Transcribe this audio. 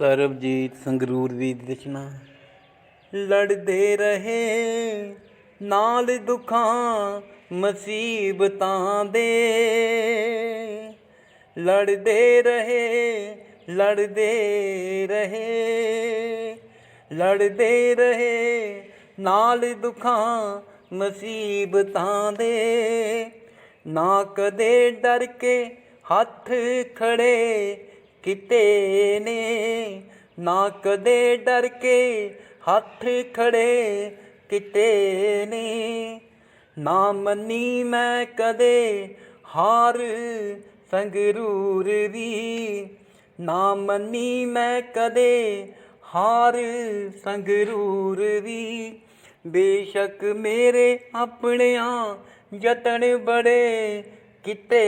ਸਰਬਜੀਤ ਸੰਗਰੂਰ ਵੀ ਦੀ ਰਚਨਾ ਲੜਦੇ ਰਹੇ, ਨਾਲ ਦੁੱਖਾਂ, ਮੁਸੀਬਤਾਂ ਦੇ। ਲੜਦੇ ਰਹੇ ਲੜਦੇ ਰਹੇ ਲੜਦੇ ਰਹੇ, ਨਾਲ ਦੁੱਖਾਂ, ਮੁਸੀਬਤਾਂ ਦੇ। ਨਾ ਕਦੇ ਡਰ ਕੇ ਹੱਥ ਖੜੇ ਕਿਤੇ ਨੇ। ਨਾ ਕਦੇ ਡਰ ਕੇ ਹੱਥ ਖੜੇ ਕਿਤੇ ਨੇ। ਨਾ ਮੰਨੀ ਮੈਂ ਕਦੇ ਹਾਰ ਸੰਗਰੂਰ ਦੀ। ਨਾ ਮੰਨੀ ਮੈਂ ਕਦੇ ਹਾਰ ਸੰਗਰੂਰ ਦੀ। ਬੇਸ਼ੱਕ ਮੇਰੇ ਆਪਣਿਆਂ ਯਤਨ ਬੜੇ ਕਿਤੇ